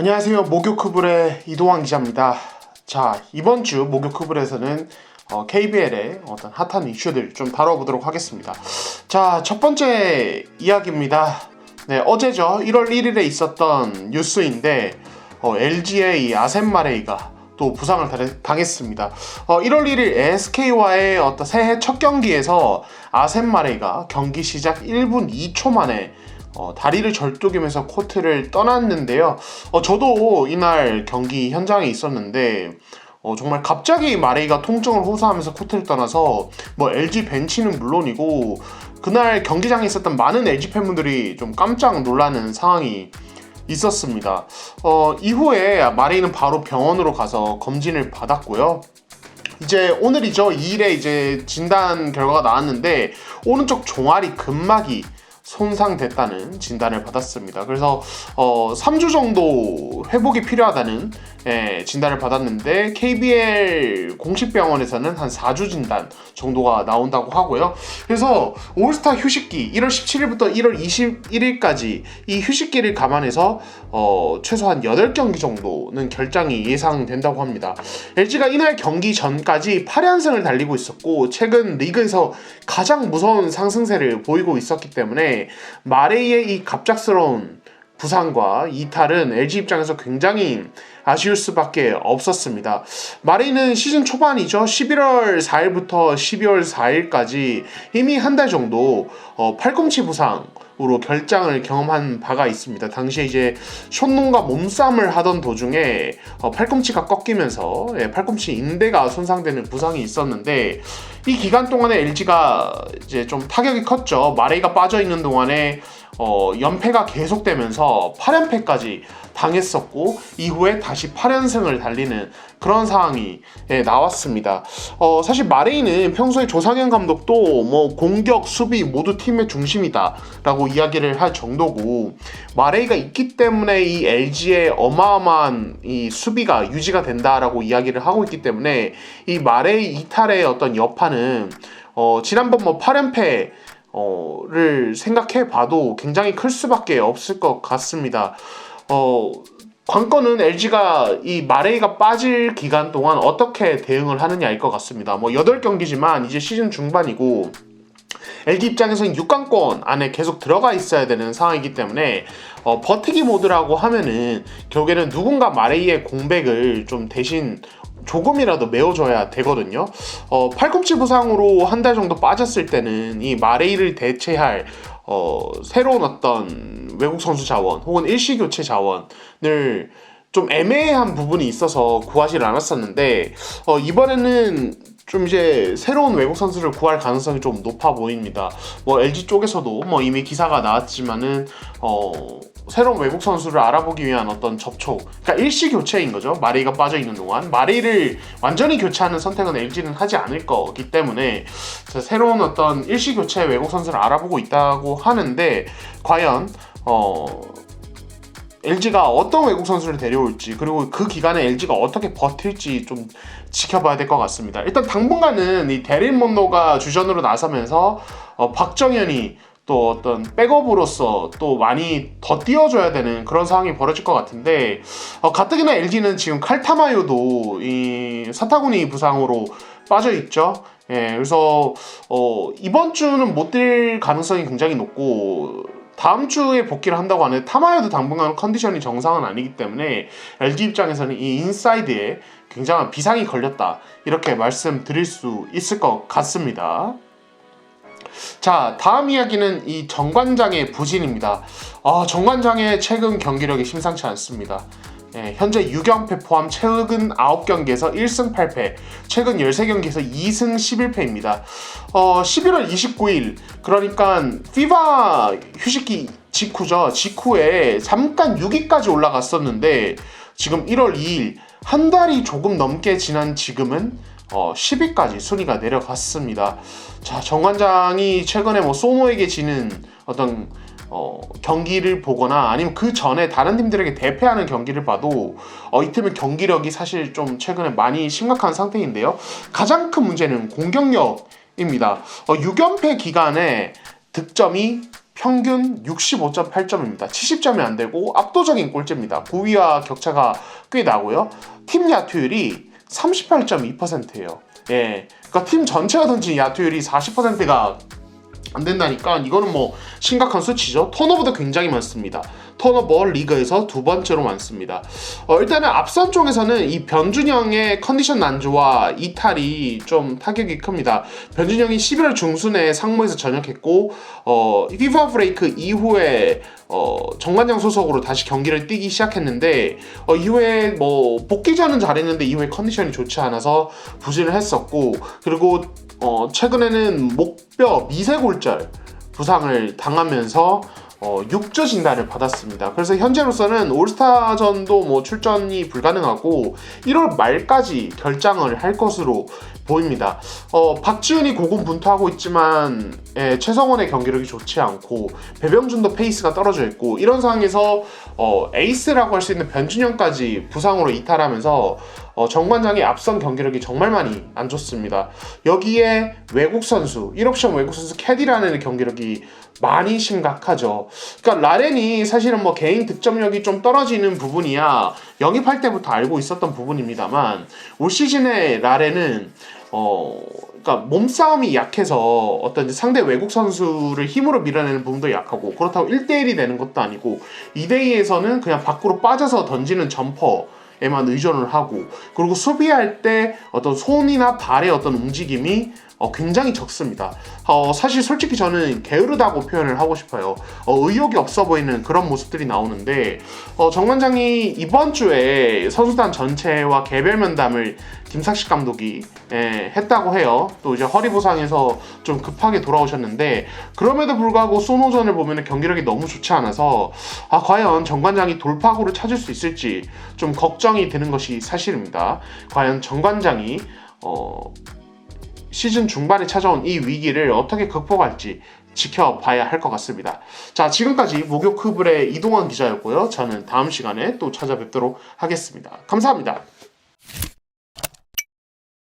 안녕하세요. 목요크블의 이도환 기자입니다. 자, 이번 주 목요크블에서는 어, KBL의 어떤 핫한 이슈들 좀 다뤄보도록 하겠습니다. 자, 첫 번째 이야기입니다. 네, 어제죠. 1월 1일에 있었던 뉴스인데 어, LG의 이 아셈마레이가 또 부상을 당- 당했습니다. 어, 1월 1일 SK와의 어떤 새해 첫 경기에서 아셈마레이가 경기 시작 1분 2초 만에 어, 다리를 절뚝이면서 코트를 떠났는데요. 어, 저도 이날 경기 현장에 있었는데 어, 정말 갑자기 마레이가 통증을 호소하면서 코트를 떠나서 뭐 LG 벤치는 물론이고 그날 경기장에 있었던 많은 LG 팬분들이 좀 깜짝 놀라는 상황이 있었습니다. 어, 이후에 마레이는 바로 병원으로 가서 검진을 받았고요. 이제 오늘이죠. 2일에 이제 진단 결과가 나왔는데 오른쪽 종아리 근막이 손상됐다는 진단을 받았습니다. 그래서 어, 3주 정도 회복이 필요하다는 예, 진단을 받았는데 KBL 공식 병원에서는 한 4주 진단 정도가 나온다고 하고요. 그래서 올스타 휴식기 1월 17일부터 1월 21일까지 이 휴식기를 감안해서 어, 최소한 8경기 정도는 결장이 예상된다고 합니다. LG가 이날 경기 전까지 8연승을 달리고 있었고 최근 리그에서 가장 무서운 상승세를 보이고 있었기 때문에 마레이의 이 갑작스러운 부상과 이탈은 LG 입장에서 굉장히 아쉬울 수밖에 없었습니다. 마레이는 시즌 초반이죠. 11월 4일부터 12월 4일까지 이미 한 달 정도 어, 팔꿈치 부상 으로 결장을 경험한 바가 있습니다. 당시에 이제 숏농과 몸싸움을 하던 도중에 어, 팔꿈치가 꺾이면서 예, 팔꿈치 인대가 손상되는 부상이 있었는데 이 기간 동안에 LG가 이제 좀 타격이 컸죠. 마레이가 빠져 있는 동안에 어, 연패가 계속되면서 8연패까지 당했었고 이후에 다시 8연승을 달리는 그런 상황이 예, 나왔습니다. 어, 사실 마레이는 평소에 조상현 감독도 뭐 공격, 수비 모두 팀의 중심이다라고 이야기를 할 정도고 마레이가 있기 때문에 이 LG의 어마어마한 이 수비가 유지가 된다라고 이야기를 하고 있기 때문에 이 마레이 이탈의 어떤 여파는 어, 지난번 뭐 8연패 어를 생각해 봐도 굉장히 클 수밖에 없을 것 같습니다. 어 관건은 LG가 이 마레이가 빠질 기간 동안 어떻게 대응을 하느냐일 것 같습니다. 뭐 8경기지만 이제 시즌 중반이고 LG 입장에서는 6강권 안에 계속 들어가 있어야 되는 상황이기 때문에 어, 버티기 모드라고 하면은 결국에는 누군가 마레이의 공백을 좀 대신 조금이라도 메워줘야 되거든요. 어, 팔꿈치 부상으로 한 달 정도 빠졌을 때는 이 마레이를 대체할 어, 새로운 어떤 외국 선수 자원 혹은 일시 교체 자원을 좀 애매한 부분이 있어서 구하지 않았었는데 어, 이번에는 좀 이제 새로운 외국 선수를 구할 가능성이 좀 높아 보입니다. 뭐 LG 쪽에서도 뭐 이미 기사가 나왔지만은 어 새로운 외국 선수를 알아보기 위한 어떤 접촉, 그러니까 일시 교체인 거죠. 마레이가 빠져 있는 동안 마레이를 완전히 교체하는 선택은 LG는 하지 않을 거기 때문에 새로운 어떤 일시 교체 외국 선수를 알아보고 있다고 하는데 과연 어 LG가 어떤 외국 선수를 데려올지 그리고 그 기간에 LG가 어떻게 버틸지 좀 지켜봐야 될 것 같습니다. 일단 당분간은 이 데린 몬노가 주전으로 나서면서 어, 박정현이 또 어떤 백업으로서 또 많이 더 띄워줘야 되는 그런 상황이 벌어질 것 같은데 어, 가뜩이나 LG는 지금 칼타마요도 이 사타구니 부상으로 빠져 있죠. 예, 그래서 어, 이번 주는 못 뛸 가능성이 굉장히 높고 다음 주에 복귀를 한다고 하는데 타마야도 당분간 컨디션이 정상은 아니기 때문에 LG 입장에서는 이 인사이드에 굉장한 비상이 걸렸다 이렇게 말씀드릴 수 있을 것 같습니다. 자 다음 이야기는 이 정관장의 부진입니다. 아, 정관장의 최근 경기력이 심상치 않습니다. 예, 현재 6연패 포함 최근 9경기에서 1승 8패, 최근 13경기에서 2승 11패입니다. 어, 11월 29일, 그러니까 피바 휴식기 직후죠. 직후에 잠깐 6위까지 올라갔었는데 지금 1월 2일 한 달이 조금 넘게 지난 지금은 어, 10위까지 순위가 내려갔습니다. 자, 정관장이 최근에 뭐 소모에게 지는 어떤 어, 경기를 보거나 아니면 그 전에 다른 팀들에게 대패하는 경기를 봐도 어, 이 팀의 경기력이 사실 좀 최근에 많이 심각한 상태인데요. 가장 큰 문제는 공격력입니다. 어, 6연패 기간에 득점이 평균 65.8점입니다. 70점이 안 되고 압도적인 꼴찌입니다. 9위와 격차가 꽤 나고요. 팀 야투율이 38.2%예요. 예. 그러니까 팀 전체가 던진 야투율이 40%가 안 된다니까 이거는 뭐 심각한 수치죠. 턴오버도 굉장히 많습니다. 턴오버 리그에서 두 번째로 많습니다. 어, 일단은 앞선 쪽에서는 이 변준영의 컨디션 난조와 이탈이 좀 타격이 큽니다. 변준영이 11월 중순에 상무에서 전역했고 어, 피파 브레이크 이후에 어, 정관장 소속으로 다시 경기를 뛰기 시작했는데 어, 이후에 뭐 복귀전은 잘했는데 이후에 컨디션이 좋지 않아서 부진을 했었고 그리고 어, 최근에는 목뼈 미세골절 부상을 당하면서 어, 6주 진단을 받았습니다. 그래서 현재로서는 올스타전도 뭐 출전이 불가능하고 1월 말까지 결장을 할 것으로 보입니다. 어, 박지훈이 고군분투하고 있지만 예, 최성원의 경기력이 좋지 않고 배병준도 페이스가 떨어져 있고 이런 상황에서 어, 에이스라고 할 수 있는 변준영까지 부상으로 이탈하면서 어, 정관장의 앞선 경기력이 정말 많이 안 좋습니다. 여기에 외국 선수 1옵션 외국 선수 캐디라는 경기력이 많이 심각하죠. 그러니까 라렌이 사실은 뭐 개인 득점력이 좀 떨어지는 부분이야 영입할 때부터 알고 있었던 부분입니다만 올 시즌에 라렌은 어 그러니까 몸싸움이 약해서 어떤 상대 외국 선수를 힘으로 밀어내는 부분도 약하고 그렇다고 1대1이 되는 것도 아니고 2대2에서는 그냥 밖으로 빠져서 던지는 점퍼 에만 의존을 하고 그리고 수비할 때 어떤 손이나 발의 어떤 움직임이 어, 굉장히 적습니다. 어, 사실 솔직히 저는 게으르다고 표현을 하고 싶어요. 어, 의욕이 없어 보이는 그런 모습들이 나오는데 어, 정관장이 이번 주에 선수단 전체와 개별 면담을 김삭식 감독이 예, 했다고 해요. 또 이제 허리 부상에서 좀 급하게 돌아오셨는데 그럼에도 불구하고 소노전을 보면 경기력이 너무 좋지 않아서 아 과연 정관장이 돌파구를 찾을 수 있을지 좀 걱정이 되는 것이 사실입니다. 과연 정관장이 어, 시즌 중반에 찾아온 이 위기를 어떻게 극복할지 지켜봐야 할 것 같습니다. 자, 지금까지 목욕 크블의 이동환 기자였고요. 저는 다음 시간에 또 찾아뵙도록 하겠습니다. 감사합니다.